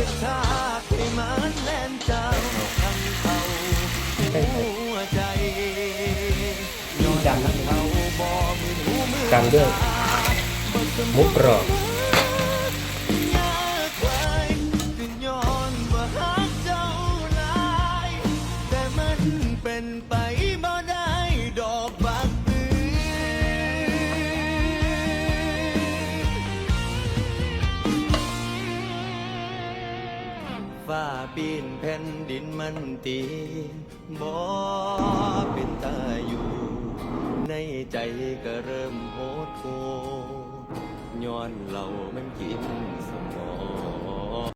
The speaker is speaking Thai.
จะทากให้มันแน่นเจ้าทั้งเขาหัวใจย้อนเขาบ่มือหูมือตามด้วยหมุกกรอบเป็นไป ฟ้าปีนแผ่นดินมันตีบ่เป็นตาอยู่ ในใจก็เริ่มโหดโหย้อนเรามันกินสมอง